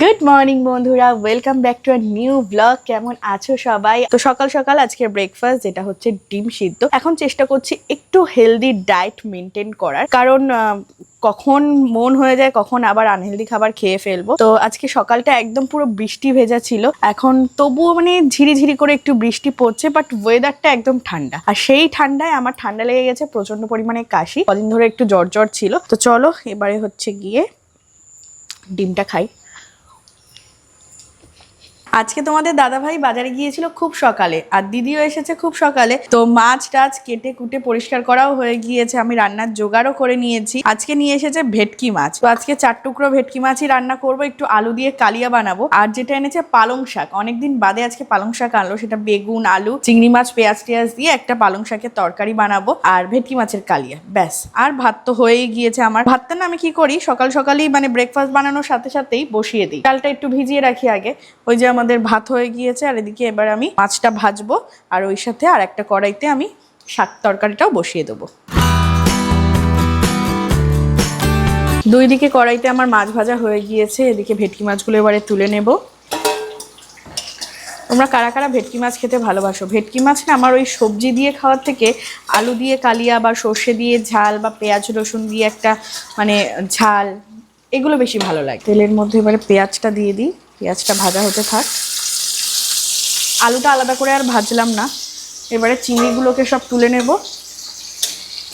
Good morning বন্ধুরা। Welcome back to our new blog কেমন আছো সবাই? তো সকাল সকাল আজকে ব্রেকফাস্ট যেটা হচ্ছে ডিম সিদ্ধ। এখন চেষ্টা করছি একটু হেলদি ডায়েট মেনটেন করার। কারণ কখন মন হয়ে যায়, কখন আবার আনহেলদি খাবার খেয়ে ফেলব। তো আজকে সকালটা একদম পুরো বৃষ্টি ভেজা ছিল। এখন তবুও মানে ঝিরিঝিরি করে একটু বৃষ্টি পড়ছে বাট ওয়েদারটা একদম ঠান্ডা। আর সেই ঠান্ডায় আমার ঠান্ডা লেগে গেছে প্রচণ্ড পরিমাণে কাশি। কদিন ধরে একটু জ্বর জ্বর ছিল। তো চলো, এবারে হচ্ছে গিয়ে ডিমটা খাই। আজকে তোমাদের দাদা ভাই বাজারে গিয়েছিল খুব সকালে, আর দিদিও এসেছে খুব সকালে। তো মাছ টাছ কেটে কুটে পরিষ্কার করাও হয়ে গিয়েছে, আমি রান্নার জোগাড়ও করে নিয়েছি। আজকে নিয়ে এসেছে ভেটকি মাছ। তো আজকে চার টুকরো ভেটকি মাছই রান্না করব, একটু আলু দিয়ে কালিয়া বানাবো। আর যেটা এনেছে পালং শাক, অনেকদিন বাদে আজকে পালং শাক আনলো, সেটা বেগুন, আলু, চিংড়ি মাছ, পেঁয়াজ টেয়াজ দিয়ে একটা পালং শাকের তরকারি বানাবো, আর ভেটকি মাছের কালিয়া, ব্যাস। আর ভাত তো হয়েই গিয়েছে আমার। ভাতটা না আমি কি করি, সকাল সকালই মানে ব্রেকফাস্ট বানানোর সাথে সাথেই বসিয়ে দিই। ডালটা একটু ভিজিয়ে রাখি আগে, ওই যে আমাদের ভাত হয়ে গিয়েছে, আর এদিকে এবার আমি মাছটা ভাজবো, আর ওই সাথে আর একটা কড়াইতে আমি শাক তরকারিটাও বসিয়ে দেবো। দুই দিকে কড়াইতে আমার মাছ ভাজা হয়ে গিয়েছে, এদিকে ভেটকি মাছগুলো এবারে তুলে নেব। তোমরা কারা কারা ভেটকি মাছ খেতে ভালোবাসো? ভেটকি মাছ না আমার ওই সবজি দিয়ে খাওয়ার থেকে আলু দিয়ে কালিয়া বা সর্ষে দিয়ে ঝাল বা পেঁয়াজ রসুন দিয়ে একটা মানে ঝাল, এগুলো বেশি ভালো লাগে। তেলের মধ্যে এবারে পেঁয়াজটা দিয়ে দিই। পেঁয়াজটা ভাজা হতে থাক। আলুটা আলাদা করে আর ভাজলাম না। এবারে চিংড়িগুলোকে সব তুলে নেব।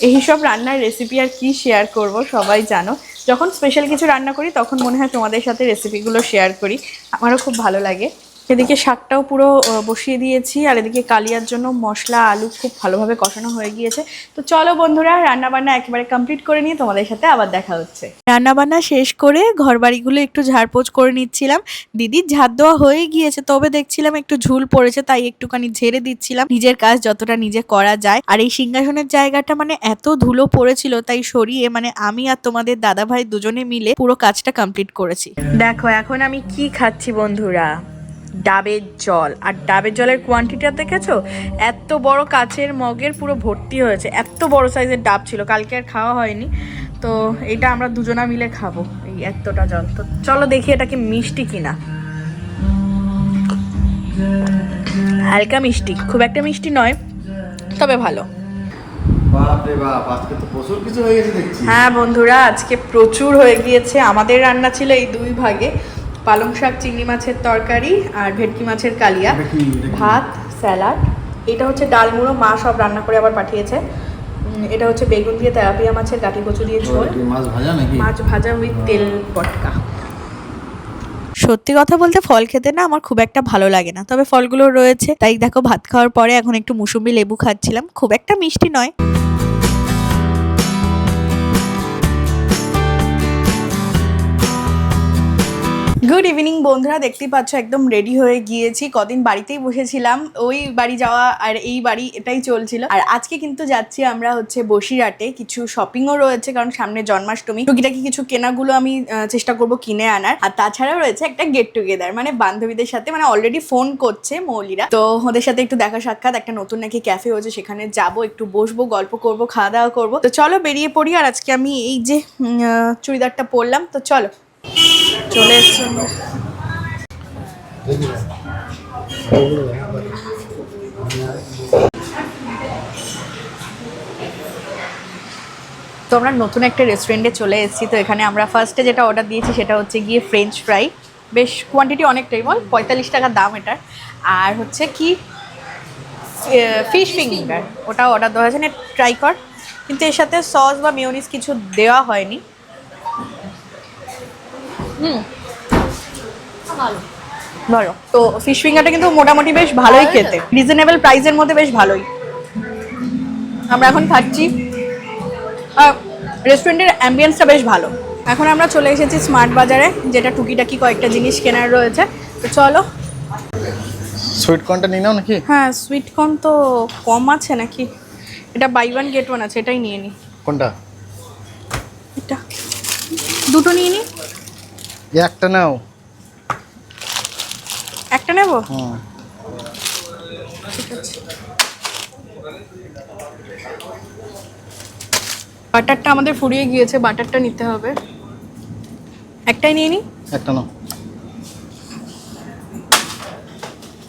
এই সব রান্নার রেসিপি আর কি শেয়ার করব, সবাই জানো। যখন স্পেশাল কিছু রান্না করি, তখন মনে হয় তোমাদের সাথে রেসিপিগুলো শেয়ার করি। আমারও খুব ভালো লাগে। এদিকে শাকটাও পুরো আহ, বসিয়ে দিয়েছি আর এদিকে কালিয়ার জন্য মশলা আলু খুব ভালোভাবে কষানো হয়ে গিয়েছে। তো চলো বন্ধুরা রান্নাবান্না একেবারে কমপ্লিট করে নিয়ে তোমাদের সাথে আবার দেখা হচ্ছে। রান্নাবান্না শেষ করে ঘর বাড়িগুলো একটু ঝাড়পোছ করে নিচ্ছিলাম। দিদির ঝাড় দেওয়া হয়ে গিয়েছে তবে দেখছিলাম একটু ঝুল পড়েছে তাই একটুখানি ঝেড়ে দিচ্ছিলাম। নিজের কাজ যতটা নিজে করা যায়। আর এই সিংহাসনের জায়গাটা মানে এত ধুলো পড়েছিল তাই সরিয়ে মানে আমি আর তোমাদের দাদা ভাই দুজনে মিলে পুরো কাজটা কমপ্লিট করেছি। দেখো এখন আমি কি খাচ্ছি বন্ধুরা? ডাবের জল। আর ডাবের জলের কোয়ান্টিটিটা দেখেছ? এত বড় কাচের মগের পুরো ভর্তি হয়েছে। এত বড় সাইজের ডাব ছিল। কালকে আর খাওয়া হয়নি। তো এটা আমরা দুজনা মিলে খাব এই এতটা জল। তো চলো দেখি এটা কি মিষ্টি কিনা। হালকা মিষ্টি। খুব একটা মিষ্টি নয় তবে ভালো। হ্যাঁ বন্ধুরা আজকে প্রচুর হয়ে গিয়েছে। আমাদের রান্না ছিল এই দুই ভাগে। পালং শাক চিংড়ি মাছের তরকারি আর ভেটকি মাছের কালিয়া? ভাত স্যালাড। এটা হচ্ছে ডালমুড়ো মা সব রান্না করে আবার পাঠিয়েছে। এটা হচ্ছে বেগুন দিয়ে তেলাপিয়া মাছের গাঠি কচু দিয়ে ঝোল। মাছ ভাজা নাকি? মাছ ভাজা উইথ তেল বটকা সত্যি কথা বলতে ফল খেতে না আমার খুব একটা ভালো লাগে না। তবে ফলগুলো রয়েছে। তাই দেখো ভাত খাওয়ার পরে এখন একটু মুসুম্বি লেবু খাচ্ছিলাম। খুব একটা মিষ্টি নয়। গুড ইভিনিং বন্ধুরা, দেখতেই পাচ্ছ, একদম রেডি হয়ে গিয়েছি। কদিন বাড়িতেই বসেছিলাম। ওই বাড়ি যাওয়া আর এই বাড়ি এটাই চলছিল। আর আজকে কিন্তু যাচ্ছি আমরা হচ্ছে বসিরহাটে। কিছু শপিংও রয়েছে, কারণ সামনে জন্মাষ্টমী। টুকিটাকি কিছু কেনাগুলো আমি চেষ্টা করব কিনে আনার। আর তাছাড়াও রয়েছে একটা গেট টুগেদার মানে বান্ধবীদের সাথে মানে অলরেডি ফোন করছে মৌলিরা। তো ওদের সাথে একটু দেখা সাক্ষাৎ, একটা নতুন নাকি ক্যাফে হয়েছে, সেখানে যাব, একটু বসবো, গল্প করব খাওয়া দাওয়া করব। তো চলো বেরিয়ে পড়ি, আর আজকে আমি এই যে চুড়িদারটা পরলাম। তো চলো। চলে তো আমরা নতুন একটা রেস্টুরেন্টে চলে এসেছি। তো এখানে আমরা ফার্স্টে যেটা অর্ডার দিয়েছি সেটা হচ্ছে গিয়ে ফ্রেঞ্চ ফ্রাই বেশ কোয়ান্টিটি অনেকটাই বল পঁয়তাল্লিশ টাকা দাম এটার। আর হচ্ছে কি ফিশ ফিঙ্গার ওটা অর্ডার দেওয়া হয়েছে। ট্রাই কর। কিন্তু এর সাথে সস বা মেয়োনিজ কিছু দেওয়া হয়নি। হুম। ভালো। তো ফিশ ফিঙ্গারটা কিন্তু মোটামুটি বেশ ভালোই খেতে। রিজনেবল প্রাইসের মধ্যে বেশ ভালোই। আমরা এখন খাচ্ছি। রেস্টুরেন্টের অ্যাম্বিয়েন্সটা বেশ ভালো। এখন আমরা চলে এসেছি স্মার্ট বাজারে যেটা টুকিটাকি কয়েকটা জিনিস কেনার রয়েছে। তো চলো। সুইট কর্নটা নিয়ে নাও নাকি? হ্যাঁ সুইট কর্ন তো কম আছে নাকি? এটা বাই ওয়ান গেট ওয়ান আছে এটাই নিয়ে নিই কোনটা? এটা। দুটো নিয়ে নিই একটা নাও। একটা নেব? বাটারটা আমাদের ফুরিয়ে গিয়েছে বাটারটা নিতে হবে। একটাই নিয়ে নি? একটা নাও।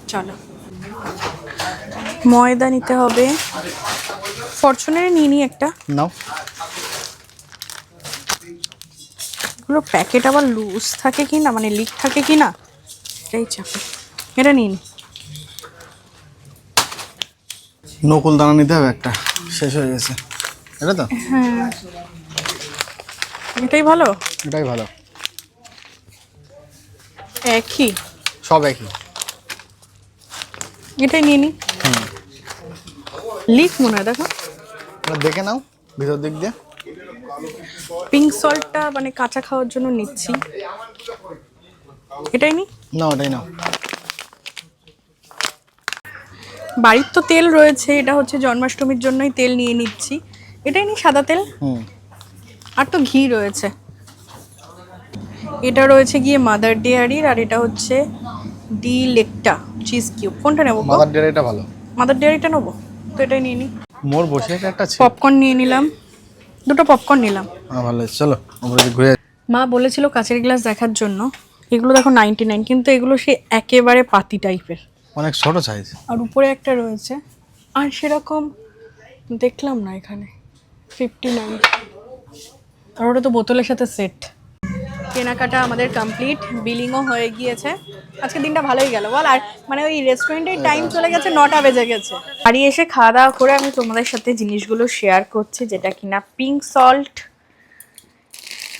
চলো। ময়দা নিতে হবে। ফরচুনের নিয়ে নি একটা। নাও। এগুলো প্যাকেট আবার লুজ থাকে কি না মানে লিক থাকে কি না এটাই চাপে এটা নিন নকুল দানা নিতে হবে একটা। শেষ হয়ে গেছে। এটা তো? হ্যাঁ। এটাই ভালো? এটাই ভালো। একই? সব একই। এটাই নিয়ে নিই লিক মনে হয় দেখো। দেখে নাও ভিতর দিক দিয়ে। পিঙ্ক সল্টটা মানে কাঁচা খাওয়ার জন্য নিচ্ছি। এটাই নি? না ওটাই নাও বাড়ির তো তেল রয়েছে এটা হচ্ছে জন্মাষ্টমীর জন্যই তেল নিয়ে নিচ্ছি। এটাই নি সাদা তেল? হুম। আর তো ঘি রয়েছে। এটা রয়েছে গিয়ে মাদার ডেয়ারির আর এটা হচ্ছে ডি লেকটা চিজ কিউব কোনটা নেব মাদার ডেয়ারিটা ভালো। মাদার ডেয়ারিটা নেব? তো এটাই নিয়ে নিই মোর বসে একটা পপকর্ন নিয়ে নিলাম। দুটো পপকর্ন নিলাম। ভালো। চলো আমরা ঘুরে মা বলেছিল কাঁচের গ্লাস দেখার জন্য। এগুলো দেখো নাইনটি নাইন কিন্তু এগুলো সে একেবারে পাতি টাইপের অনেক ছোট সাইজ আর উপরে একটা রয়েছে। আর সেরকম দেখলাম না এখানে। ফিফটি নাইন আর ওটা তো বোতলের সাথে সেট কেনাকাটা আমাদের কমপ্লিট বিলিংও হয়ে গিয়েছে। আজকে দিনটা ভালোই গেল বল। আর মানে ওই রেস্টুরেন্টের টাইম চলে গেছে নটা বেজে গেছে। বাড়ি এসে খাওয়া দাওয়া করে আমি তোমাদের সাথে জিনিসগুলো শেয়ার করছি যেটা কিনা পিঙ্ক সল্ট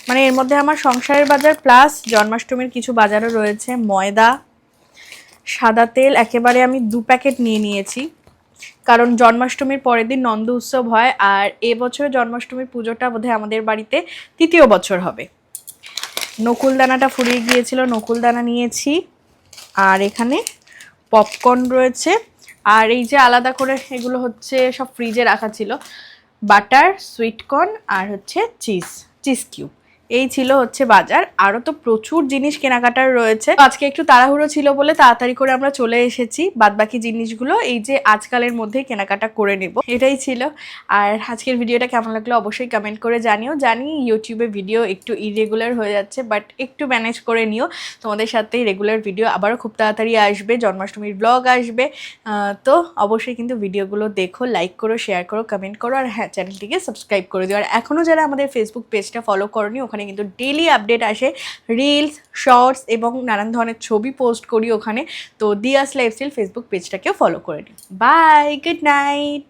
মানে এর মধ্যে আমার সংসারের বাজার প্লাস জন্মাষ্টমীর কিছু বাজারও রয়েছে ময়দা সাদা তেল একেবারে আমি দু প্যাকেট নিয়ে নিয়েছি। কারণ জন্মাষ্টমীর পরের দিন নন্দ উৎসব হয় আর এবছর জন্মাষ্টমীর পুজোটা বোধহয় আমাদের বাড়িতে তৃতীয় বছর হবে। নকুলদানাটা ফুরিয়ে গিয়েছিল নকুল দানা নিয়েছি। আর এখানে পপকর্ন রয়েছে। আর এই যে আলাদা করে এগুলো হচ্ছে সব ফ্রিজে রাখা ছিল। বাটার সুইটকর্ন আর হচ্ছে চিজ চিজ কিউব এই ছিল হচ্ছে বাজার। আরও তো প্রচুর জিনিস কেনাকাটার রয়েছে। আজকে একটু তাড়াহুড়ো ছিল বলে তাড়াতাড়ি করে আমরা চলে এসেছি। বাদবাকি জিনিসগুলো এই যে আজকালের মধ্যে কেনাকাটা করে নেব। এটাই ছিল। আর আজকের ভিডিওটা কেমন লাগল অবশ্যই কমেন্ট করে জানিও। জানি ইউটিউবে ভিডিও একটু ইরেগুলার হয়ে যাচ্ছে বাট একটু ম্যানেজ করে নিও। তোমাদের সাথে রেগুলার ভিডিও আবারও খুব তাড়াতাড়ি আসবে। জন্মাষ্টমীর ব্লগ আসবে। তো অবশ্যই কিন্তু ভিডিওগুলো দেখো লাইক করো শেয়ার করো কমেন্ট করো। আর হ্যাঁ চ্যানেলটিকে সাবস্ক্রাইব করে দিও। আর এখনও যারা আমাদের ফেসবুক পেজটা ফলো করনি, ওখানে কিন্তু ডেলি আপডেট আসে। রিলস শর্টস এবং নানান ধরনের ছবি পোস্ট করি ওখানে। তো দিয়াস লাইফস্টাইল ফেসবুক পেজটাকেও ফলো করে নিই বাই গুড নাইট